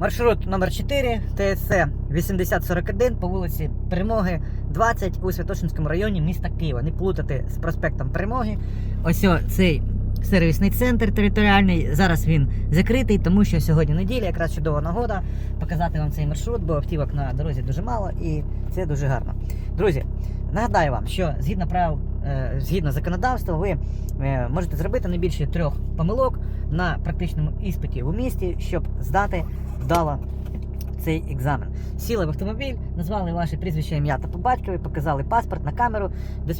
Маршрут номер 4 ТСЦ 8041 по вулиці Перемоги 20 у Святошинському районі міста Києва. Не плутати з проспектом Перемоги. Ось цей сервісний центр територіальний. Зараз він закритий, тому що сьогодні неділя, якраз чудова нагода показати вам цей маршрут, бо автівок на дорозі дуже мало і це дуже гарно. Друзі, нагадаю вам, що згідно правил, е, згідно законодавства, ви е, можете зробити не більше трьох помилок на практичному іспиті у місті, щоб здати вдало цей екзамен. Сіли в автомобіль, назвали ваше прізвище, ім'я та по батькові, показали паспорт на камеру,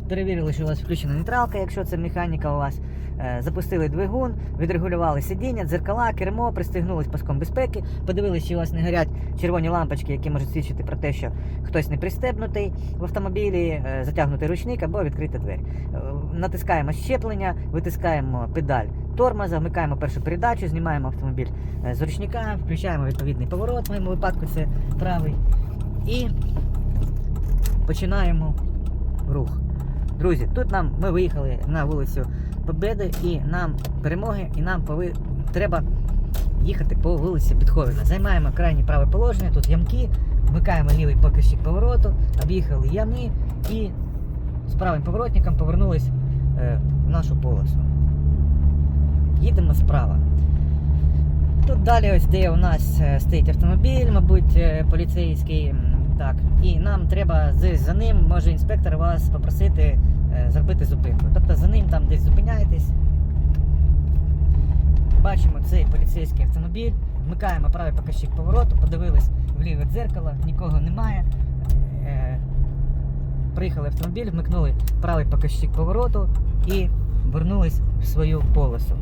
перевірили, що у вас включена нейтралка, якщо це механіка у вас. Е, Запустили двигун, відрегулювали сидіння, дзеркала, кермо, пристегнулись паском безпеки, подивилися, чи у вас не горять червоні лампочки, які можуть свідчити про те, що хтось не пристебнутий в автомобілі, е, затягнутий ручник або відкрита двері. Е, Натискаємо щеплення, витискаємо педаль тормоза, вмикаємо першу передачу, знімаємо автомобіль е, з ручника, включаємо відповідний поворот, в моєму випадку це правий. І починаємо рух. Друзі, тут нам ми виїхали на вулицю Победи і нам перемоги, і нам пови... треба їхати по вулиці Бетховена. Займаємо крайнє праве положення, тут ямки, вмикаємо лівий покажчик повороту, об'їхали ями і з правим поворотником повернулись е, в нашу полосу. Їдемо справа. Тут далі ось де у нас е, стоїть автомобіль, мабуть, е, поліцейський. Так, і нам треба за ним, може інспектор вас попросити е, зробити зупинку. Тобто за ним там десь зупиняєтесь. Бачимо цей поліцейський автомобіль, вмикаємо правий показчик повороту, подивились в ліве дзеркало, нікого немає. Приїхали автомобіль, вмикнули правий показчик повороту і вернулись в свою полосу.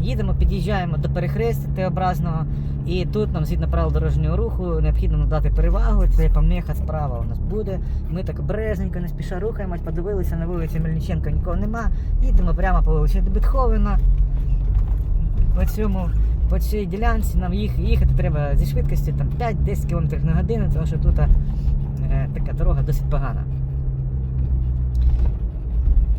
Їдемо, під'їжджаємо до перехрестя Т-образного, і тут нам згідно правил дорожнього руху необхідно надати перевагу. Це помеха справа у нас буде. Ми так обережненько, не спіша рухаємось, подивилися на вулиці Мельниченка, нікого нема. Їдемо прямо по вулиці до Бетховена. По цьому по цій ділянці нам їх, їхати треба зі швидкістю там 5-10 км на годину, тому що тут е, така дорога досить погана.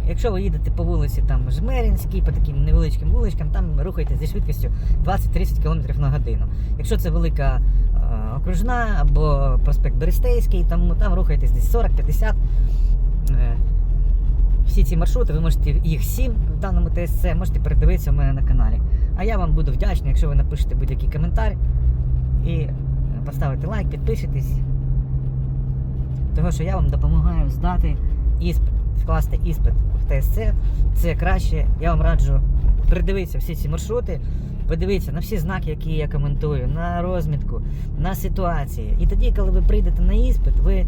Якщо ви їдете по вулиці там Жмеринській, по таким невеличким вуличкам, там рухайтесь зі швидкістю 20-30 км на годину. Якщо це велика е, окружна або проспект Берестейський, там, там рухайтесь десь 40-50. Е, всі ці маршрути, ви можете їх 7 в даному ТСЦ, можете передивитися у мене на каналі. А я вам буду вдячний, якщо ви напишете будь-який коментар і поставите лайк, підпишитесь. Того, що я вам допомагаю здати іспит, скласти іспит ТСЦ. Це краще. Я вам раджу передивитися всі ці маршрути, подивитися на всі знаки, які я коментую, на розмітку, на ситуації. І тоді, коли ви прийдете на іспит, ви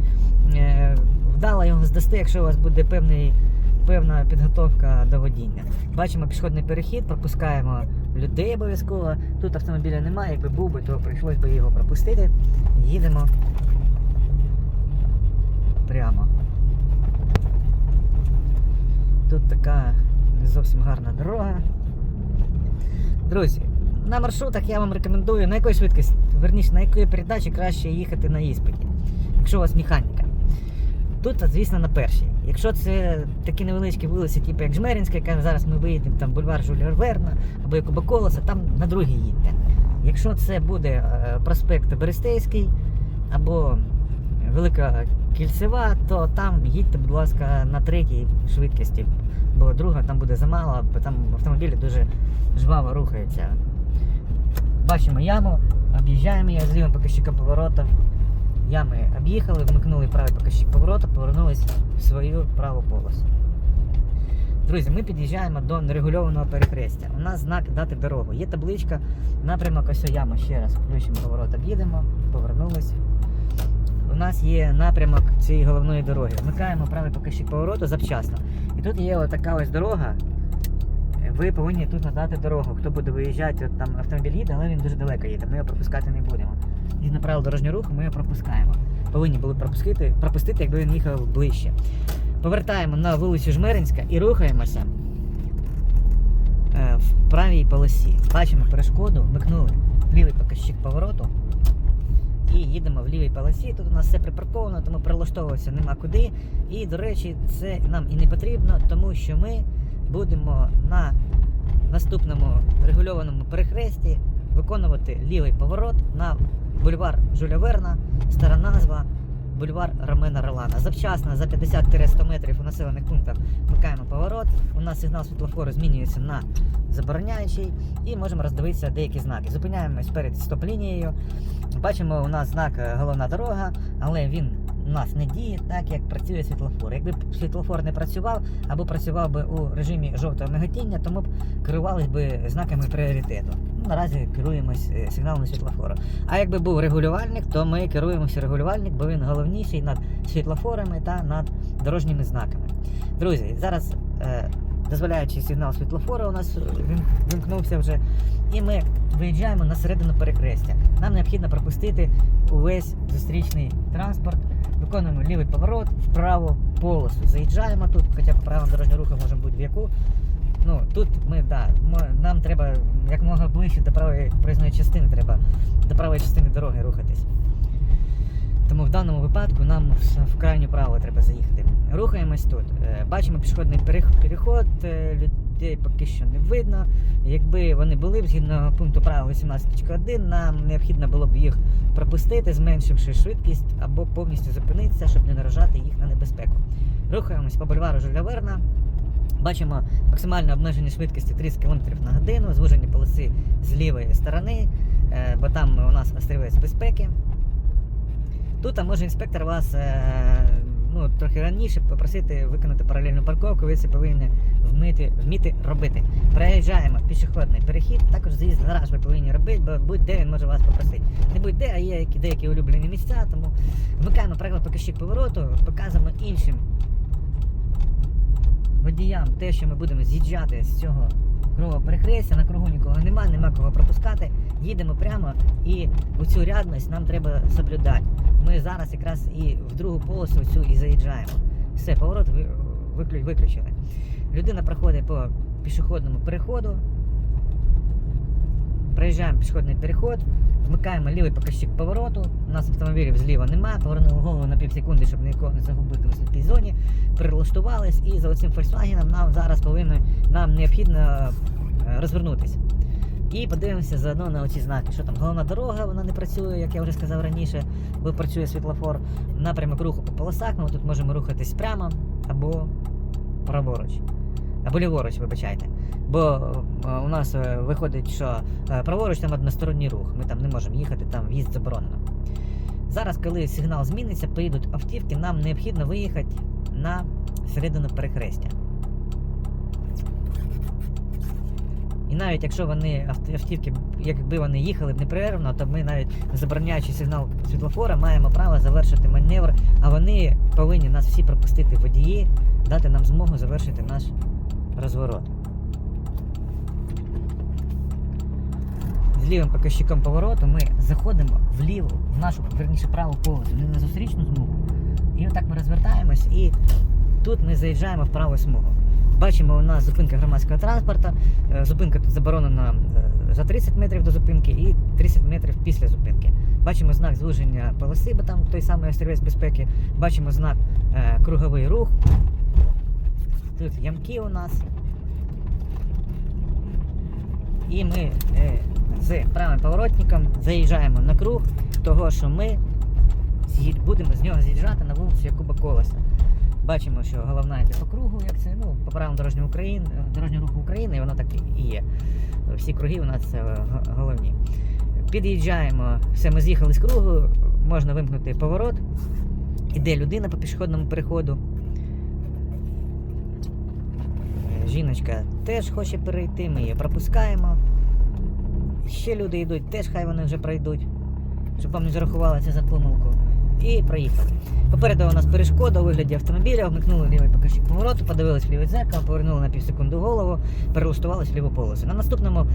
е, вдало його здасте, якщо у вас буде певний, певна підготовка до водіння. Бачимо пішохідний перехід, пропускаємо людей обов'язково. Тут автомобіля немає, якби був би, то прийшлось би його пропустити. Їдемо прямо. Тут така не зовсім гарна дорога. Друзі, на маршрутах я вам рекомендую на якої швидкості, верніше, на якої передачі краще їхати на іспиті, якщо у вас механіка. Тут, звісно, на першій. Якщо це такі невеличкі вулиці, типу як Жмеринська, яка зараз ми виїдемо, там бульвар Жюлія Верна або Якуба Колоса, там на другій їдьте. Якщо це буде е, проспект Берестейський або Велика Кільцева, то там їдьте, будь ласка, на третій швидкості, бо друга там буде замало, бо там автомобілі дуже жваво рухаються. Бачимо яму, об'їжджаємо її з лівим показчиком повороту. Ями об'їхали, вмикнули правий показчик повороту, повернулись в свою праву полосу. Друзі, ми під'їжджаємо до нерегульованого перехрестя. У нас знак дати дорогу. Є табличка, напрямок ось яма. Ще раз включимо поворот, об'їдемо, повернулись. Нас є напрямок цієї головної дороги. Вмикаємо правий показчик повороту завчасно. І тут є отака ось дорога. Ви повинні тут надати дорогу. Хто буде виїжджати, от там автомобіль їде, але він дуже далеко їде. Ми його пропускати не будемо. Згідно правил дорожнього руху, ми його пропускаємо. Повинні були пропустити, пропустити, якби він їхав ближче. Повертаємо на вулицю Жмеринська і рухаємося е, в правій полосі. Бачимо перешкоду, вмикнули лівий показчик повороту і їдемо в лівій полосі. Тут у нас все припарковано, тому прилаштовуватися нема куди. І, до речі, це нам і не потрібно, тому що ми будемо на наступному регульованому перехресті виконувати лівий поворот на бульвар Жуля Верна, стара назва бульвар Ромена Ролана. Завчасно за 50-100 метрів у населених пунктах вмикаємо поворот. У нас сигнал світлофору змінюється на забороняючий і можемо роздивитися деякі знаки. Зупиняємось перед стоп-лінією. Бачимо, у нас знак е, головна дорога, але він у нас не діє так, як працює світлофор. Якби світлофор не працював або працював би у режимі жовтого миготіння, тому б керувались би знаками пріоритету. Наразі керуємось е, сигналом світлофору. А якби був регулювальник, то ми керуємося регулювальник, бо він головніший над світлофорами та над дорожніми знаками. Друзі, зараз. Е, Дозволяючи сигнал світлофору у нас е, він вимкнувся вже, і ми виїжджаємо на середину перехрестя. Нам необхідно пропустити увесь зустрічний транспорт, виконуємо лівий поворот, вправо полосу. Заїжджаємо тут, хоча по правилам дорожнього руху може бути в яку. Ну, тут ми, да, нам треба якомога ближче до правої проїзної частини, треба до правої частини дороги рухатись. Тому в даному випадку нам в- крайню право треба заїхати. Рухаємось тут. Е, Бачимо пішохідний переход, е, людей поки що не видно. Якби вони були згідно пункту правил 18.1, нам необхідно було б їх пропустити, зменшивши швидкість або повністю зупинитися, щоб не наражати їх на небезпеку. Рухаємось по бульвару Жюля Верна. Бачимо максимальне обмеження швидкості 30 км на годину, звужені полоси з лівої сторони, е, бо там у нас острівець безпеки. Тут а може інспектор вас е, ну, трохи раніше попросити виконати паралельну парковку, ви це повинні вмити, вміти робити. Проїжджаємо пішохідний перехід, також заїзд гараж ви повинні робити, бо будь-де він може вас попросити. Не будь-де, а є деякі улюблені місця, тому вмикаємо правило показчик повороту, показуємо іншим водіям те, що ми будемо з'їжджати з цього кругового перехрестя, на кругу нікого нема, нема кого пропускати. Їдемо прямо і у цю рядність нам треба соблюдати. Ми зараз якраз і в другу полосу цю і заїжджаємо. Все, поворот ви- виключили. Людина проходить по пішохідному переходу. Проїжджаємо пішохідний переход, вмикаємо лівий показчик повороту. У нас автомобілів зліва немає, повернули голову на пів секунди, щоб нікого не загубити у сліпій зоні. Прилаштувались і за оцим Volkswagen нам зараз повинно нам необхідно е, розвернутися. І подивимося заодно на оці знаки. Що там? Головна дорога, вона не працює, як я вже сказав раніше, бо працює світлофор. Напрямок руху по полосах. Ми тут можемо рухатись прямо або праворуч. Або ліворуч, вибачайте. Бо е, у нас е, виходить, що е, праворуч там односторонній рух. Ми там не можемо їхати, там в'їзд заборонено. Зараз, коли сигнал зміниться, поїдуть автівки, нам необхідно виїхати на середину перехрестя. І навіть якщо вони автівки, якби вони їхали б непрервно, то ми навіть забороняючи сигнал світлофора, маємо право завершити маневр, а вони повинні нас всі пропустити водії, дати нам змогу завершити наш розворот. З лівим показчиком повороту ми заходимо вліво, в нашу, верніше праву полосу, не на зустрічну смугу. І отак ми розвертаємось і тут ми заїжджаємо в праву смугу. Бачимо, у нас зупинка громадського транспорту. Е, Зупинка тут заборонена е, за 30 метрів до зупинки і 30 метрів після зупинки. Бачимо знак звуження полоси, бо там той самий острівець безпеки. Бачимо знак е, круговий рух. Тут ямки у нас. І ми е, з правим поворотником заїжджаємо на круг того, що ми будемо з нього з'їжджати на вулицю Якуба Колеса. Бачимо, що головна йде по кругу, як це, ну, по правилам дорожнього України, дорожнього руху України, і воно так і є. Всі круги у нас е, головні. Під'їжджаємо, все, ми з'їхали з кругу, можна вимкнути поворот. Іде людина по пішохідному переходу. Жіночка теж хоче перейти, ми її пропускаємо. Ще люди йдуть, теж хай вони вже пройдуть, щоб вам не зарахували за помилку. І проїхали. Попереду у нас перешкода у вигляді автомобіля, вмикнули лівий покажчик повороту, подивились в лівий дзеркало, повернули на півсекунду голову, перелаштувалися в ліву полосу. На наступному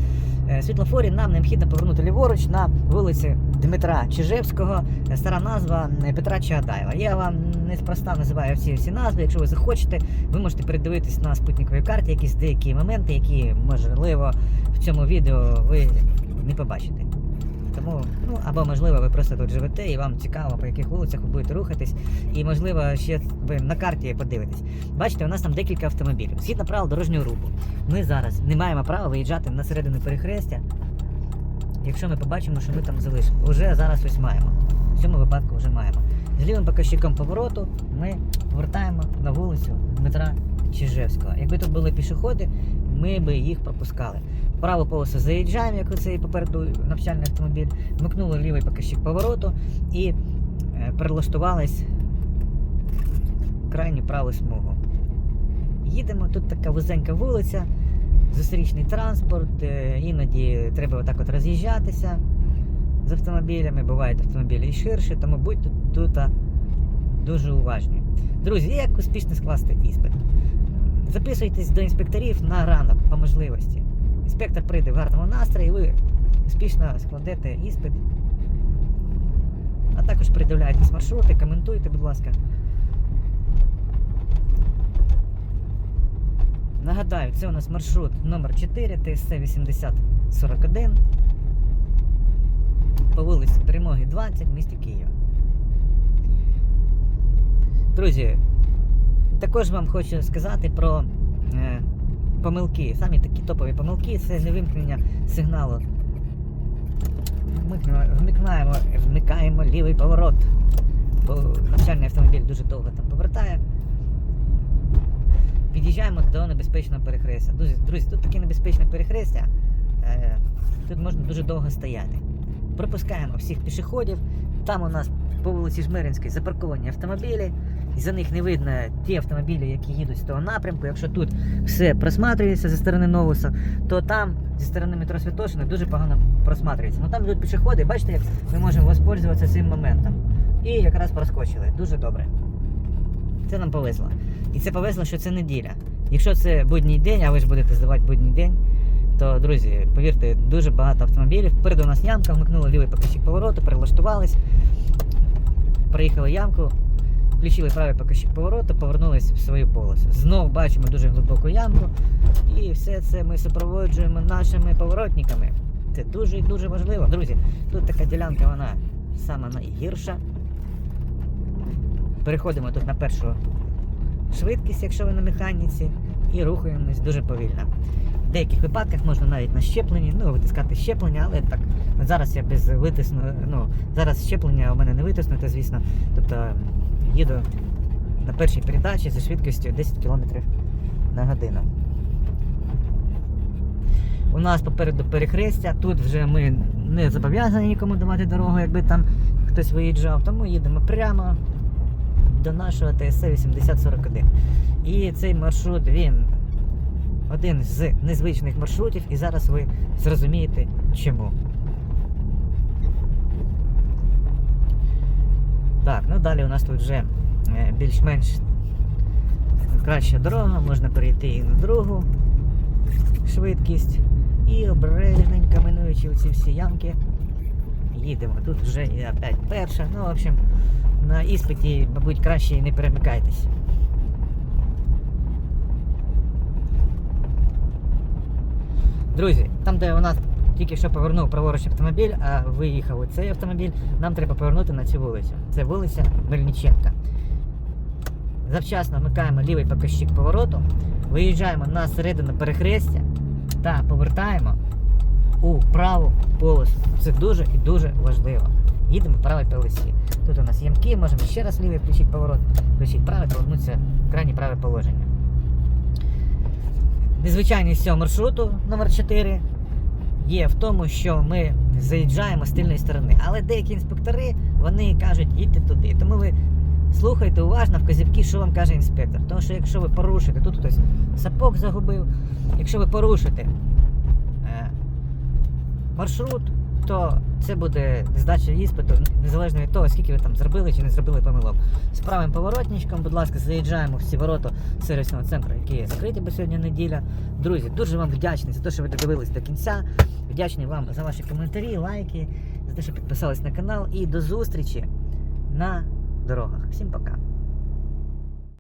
світлофорі нам необхідно повернути ліворуч на вулиці Дмитра Чижевського, е, стара назва е, Петра Чагадаєва. Я вам неспроста називаю всі всі назви. Якщо ви захочете, ви можете передивитись на спутниковій карті якісь деякі моменти, які можливо в цьому відео ви не побачите. Тому, ну або можливо, ви просто тут живете і вам цікаво, по яких вулицях ви будете рухатись, і можливо ще ви на карті подивитесь. Бачите, у нас там декілька автомобілів. Згідно правил дорожнього руху. Ми зараз не маємо права виїжджати на середину перехрестя якщо ми побачимо, що ми там залишимо. Уже зараз ось маємо. В цьому випадку вже маємо. З лівим показчиком повороту ми повертаємо на вулицю Дмитра Чижевського. Якби тут були пішоходи, ми би їх пропускали. В праву полосу заїжджаємо, як оцей попереду навчальний автомобіль, вмикнули лівий показчик повороту і е, перелаштувались в крайню праву смугу. Їдемо, тут така вузенька вулиця, зустрічний транспорт, е, іноді треба отак от роз'їжджатися з автомобілями, бувають автомобілі і ширші, тому будьте тут дуже уважні. Друзі, як успішно скласти іспит? Записуйтесь до інспекторів на ранок по можливості. Інспектор прийде в гарному настрої, ви успішно складете іспит. А також придивляйтесь маршрути, коментуйте, будь ласка. Нагадаю, це у нас маршрут номер 4 ТСЦ 8041 по вулиці Перемоги 20 в місті Києва. Друзі, також вам хочу сказати про е, помилки. Самі такі топові помилки це невимкнення сигналу. Вмикнемо, вмикаємо, вмикаємо лівий поворот. Бо навчальний автомобіль дуже довго там повертає. Під'їжджаємо до небезпечного перехрестя. Друзі, друзі, тут таке небезпечне перехрестя. Е, тут можна дуже довго стояти. Пропускаємо всіх пішоходів. Там у нас по вулиці Жмеринській запарковані автомобілі. І за них не видно ті автомобілі, які їдуть з того напрямку. Якщо тут все просматрюється зі сторони Новуса, то там зі сторони метро Святошина дуже погано просматрюється. Ну там йдуть пішоходи, бачите, як ми можемо воспользуватися цим моментом. І якраз проскочили. Дуже добре. Це нам повезло. І це повезло, що це неділя. Якщо це будній день, а ви ж будете здавати будній день, то, друзі, повірте, дуже багато автомобілів. Попереду у нас ямка, вмикнули лівий показчик повороту, перелаштувались, проїхали ямку, включили правий показчик повороту, повернулись в свою полосу. Знову бачимо дуже глибоку ямку. І все це ми супроводжуємо нашими поворотниками. Це дуже і дуже важливо. Друзі, тут така ділянка, вона сама найгірша. Переходимо тут на першу швидкість, якщо ви на механіці, і рухаємось дуже повільно. В деяких випадках можна навіть на щепленні, ну, витискати щеплення, але так, зараз я без витисну, ну, зараз щеплення у мене не витиснуте, звісно. Тобто їду на першій передачі зі швидкістю 10 км на годину. У нас попереду перехрестя, тут вже ми не зобов'язані нікому давати дорогу, якби там хтось виїжджав, тому їдемо прямо до нашого ТСЦ 8041. І цей маршрут він один з незвичних маршрутів, і зараз ви зрозумієте чому. Так, ну далі у нас тут вже е, більш-менш краща дорога, можна перейти і на другу швидкість. І обережненько минуючи оці всі ямки, їдемо. Тут вже і опять перша. Ну, в общем, на іспиті, мабуть, краще і не перемикайтесь. Друзі, там, де у нас тільки що повернув праворуч автомобіль, а виїхав у цей автомобіль, нам треба повернути на цю вулицю. Це вулиця Мельниченка. Завчасно вмикаємо лівий показчик повороту, виїжджаємо на середину перехрестя та повертаємо у праву полосу. Це дуже і дуже важливо. Їдемо в правій полосі. Тут у нас ямки, можемо ще раз лівий включити поворот, включити правий, повернутися в крайнє праве положення. Незвичайність цього маршруту номер 4 є в тому, що ми заїжджаємо з тильної сторони. Але деякі інспектори вони кажуть, їдьте туди. Тому ви слухайте уважно вказівки, що вам каже інспектор. Тому що якщо ви порушите, тут хтось сапог загубив, якщо ви порушите е, маршрут, то це буде здача іспиту, незалежно від того, скільки ви там зробили чи не зробили помилок. З правим поворотничком, будь ласка, заїжджаємо в ці ворота сервісного центру, які закриті, бо сьогодні неділя. Друзі, дуже вам вдячний за те, що ви додивились до кінця. Вдячний вам за ваші коментарі, лайки, за те, що підписались на канал. І до зустрічі на дорогах. Всім пока.